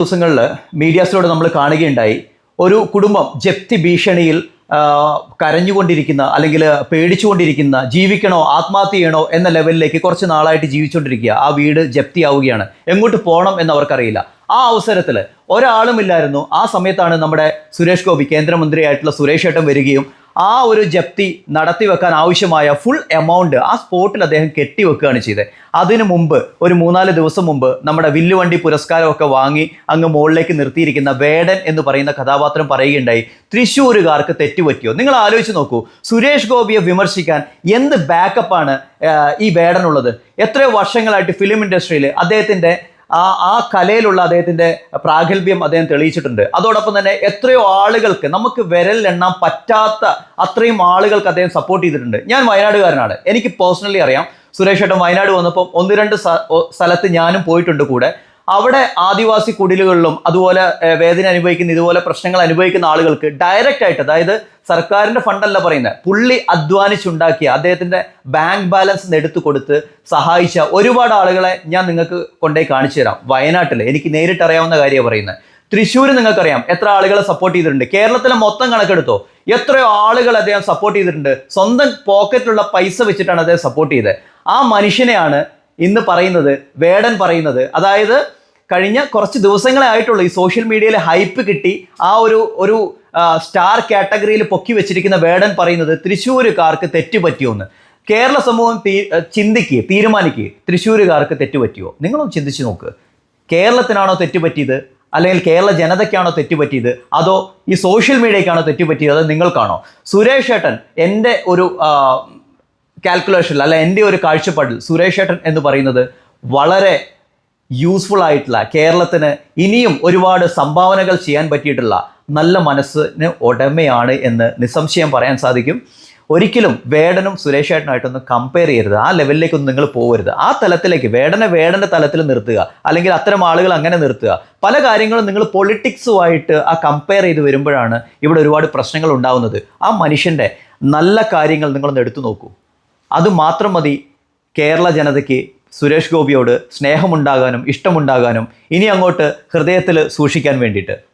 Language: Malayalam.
ദിവസങ്ങളിൽ മീഡിയാസിലൂടെ നമ്മൾ കാണുകയുണ്ടായി. ഒരു കുടുംബം ജപ്തി ഭീഷണിയിൽ കരഞ്ഞുകൊണ്ടിരിക്കുന്ന അല്ലെങ്കിൽ പേടിച്ചുകൊണ്ടിരിക്കുന്ന ജീവിക്കണോ ആത്മഹത്യ ചെയ്യണോ എന്ന ലെവലിലേക്ക് കുറച്ച് നാളായിട്ട് ജീവിച്ചുകൊണ്ടിരിക്കുക. ആ വീട് ജപ്തിയാവുകയാണ്. എങ്ങോട്ട് പോകണം എന്ന് അവർക്കറിയില്ല ആ അവസരത്തിൽ ഒരാളുമില്ലായിരുന്നു. ആ സമയത്താണ് നമ്മുടെ സുരേഷ് ഗോപി കേന്ദ്രമന്ത്രിയായിട്ടുള്ള സുരേഷ് ഏട്ടൻ വരികയും ആ ഒരു ജപ്തി നടത്തി വെക്കാൻ ആവശ്യമായ ഫുൾ എമൗണ്ട് ആ സ്പോട്ടിൽ അദ്ദേഹം കെട്ടിവെക്കുകയാണ് ചെയ്തത്. അതിനു മുമ്പ് ഒരു മൂന്നാൽ ദിവസം മുമ്പ് നമ്മുടെ വില്ലുവണ്ടി പുരസ്കാരമൊക്കെ വാങ്ങി അങ്ങ് മുകളിലേക്ക് നിർത്തിയിരിക്കുന്ന വേടൻ എന്ന് പറയുന്ന കഥാപാത്രം പറയുകയുണ്ടായി തൃശ്ശൂരുകാർക്ക് തെറ്റുപറ്റിയോ? നിങ്ങൾ ആലോചിച്ച് നോക്കൂ സുരേഷ് ഗോപിയെ വിമർശിക്കാൻ എന്ത് ബാക്കപ്പാണ് ഈ വേടനുള്ളത് എത്രയോ വർഷങ്ങളായിട്ട് ഫിലിം ഇൻഡസ്ട്രിയിൽ അദ്ദേഹത്തിന്റെ ആ ആ കലയിലുള്ള അദ്ദേഹത്തിന്റെ പ്രാഗൽഭ്യം അദ്ദേഹം തെളിയിച്ചിട്ടുണ്ട്. അതോടൊപ്പം തന്നെ എത്രയോ ആളുകൾക്ക് നമുക്ക് വിരലിലെണ്ണാൻ പറ്റാത്ത അത്രയും ആളുകൾക്ക് അദ്ദേഹം സപ്പോർട്ട് ചെയ്തിട്ടുണ്ട്. ഞാൻ വയനാടുകാരനാണ്. എനിക്ക് പേഴ്സണലി അറിയാം. സുരേഷ് ഏട്ടൻ വയനാട് വന്നപ്പോൾ ഒന്ന് രണ്ട് സ്ഥലത്ത് ഞാനും പോയിട്ടുണ്ട് കൂടെ. അവിടെ ആദിവാസി കുടിലുകളിലും അതുപോലെ വേദന അനുഭവിക്കുന്ന ഇതുപോലെ പ്രശ്നങ്ങൾ അനുഭവിക്കുന്ന ആളുകൾക്ക് ഡയറക്റ്റ് ആയിട്ട് അതായത് സർക്കാരിന്റെ ഫണ്ടല്ല പറയുന്നത് പുള്ളി അധ്വാനിച്ചുണ്ടാക്കിയ അദ്ദേഹത്തിന്റെ ബാങ്ക് ബാലൻസ് എടുത്തു കൊടുത്ത് സഹായിച്ച ഒരുപാട് ആളുകളെ ഞാൻ നിങ്ങൾക്ക് കൊണ്ടുപോയി കാണിച്ചു തരാം. വയനാട്ടിൽ എനിക്ക് നേരിട്ട് അറിയാവുന്ന കാര്യമാണ് പറയുന്നത് തൃശ്ശൂർ നിങ്ങൾക്കറിയാം എത്ര ആളുകളെ സപ്പോർട്ട് ചെയ്തിട്ടുണ്ട്. കേരളത്തിലെ മൊത്തം കണക്കെടുത്തോ എത്രയോ ആളുകൾ അദ്ദേഹം സപ്പോർട്ട് ചെയ്തിട്ടുണ്ട്. സ്വന്തം പോക്കറ്റിലുള്ള പൈസ വെച്ചിട്ടാണ് അദ്ദേഹം സപ്പോർട്ട് ചെയ്തത് ആ മനുഷ്യനെയാണ് ഇന്ന് പറയുന്നത് വേടൻ പറയുന്നത്. അതായത് കഴിഞ്ഞ കുറച്ച് ദിവസങ്ങളെ ആയിട്ടുള്ളൂ ഈ സോഷ്യൽ മീഡിയയിൽ ഹൈപ്പ് കിട്ടി. ആ ഒരു ഒരു സ്റ്റാർ കാറ്റഗറിയിൽ പൊക്കി വെച്ചിരിക്കുന്ന വേടൻ പറയുന്നത് തൃശ്ശൂരുകാർക്ക് തെറ്റുപറ്റിയോന്ന്. കേരള സമൂഹം തീ ചിന്തിക്കുക തീരുമാനിക്കുക തൃശ്ശൂരുകാർക്ക് തെറ്റുപറ്റിയോ? നിങ്ങളൊന്ന് ചിന്തിച്ച് നോക്ക്. കേരളത്തിനാണോ തെറ്റുപറ്റിയത്? അല്ലെങ്കിൽ കേരള ജനതയ്ക്കാണോ തെറ്റുപറ്റിയത്? അതോ ഈ സോഷ്യൽ മീഡിയയ്ക്കാണോ തെറ്റുപറ്റിയത്? അതോ നിങ്ങൾക്കാണോ? സുരേഷ് ഏട്ടൻ എന്റെ ഒരു കാൽക്കുലേഷനിൽ അല്ല എന്റെ ഒരു കാഴ്ചപ്പാടിൽ സുരേഷ് ഏട്ടൻ എന്ന് പറയുന്നത് വളരെ യൂസ്ഫുൾ ആയിട്ടുള്ള കേരളത്തിന് ഇനിയും ഒരുപാട് സംഭാവനകൾ ചെയ്യാൻ പറ്റിയിട്ടുള്ള നല്ല മനസ്സിന് ഉടമയാണ് എന്ന് നിസ്സംശയം പറയാൻ സാധിക്കും. ഒരിക്കലും വേടനും സുരേഷേട്ടനായിട്ടൊന്നും കമ്പയർ ചെയ്യരുത്. ആ ലെവലിലേക്കൊന്നും നിങ്ങൾ പോകരുത് ആ തലത്തിലേക്ക് വേടനെ വേടന്റെ തലത്തിൽ നിർത്തുക. അല്ലെങ്കിൽ അത്തരം ആളുകൾ അങ്ങനെ നിർത്തുക. പല കാര്യങ്ങളും നിങ്ങൾ പൊളിറ്റിക്സുമായിട്ട് ആ കമ്പയർ ചെയ്ത് വരുമ്പോഴാണ് ഇവിടെ ഒരുപാട് പ്രശ്നങ്ങൾ ഉണ്ടാകുന്നത് ആ മനുഷ്യന്റെ നല്ല കാര്യങ്ങൾ നിങ്ങളൊന്ന് എടുത്തു നോക്കൂ. അത് മാത്രം മതി കേരള ജനതയ്ക്ക് സുരേഷ് ഗോപിയോട് സ്നേഹമുണ്ടാകാനും ഇഷ്ടമുണ്ടാകാനും ഇനി അങ്ങോട്ട് ഹൃദയത്തിൽ സൂക്ഷിക്കാൻ വേണ്ടിയിട്ട്.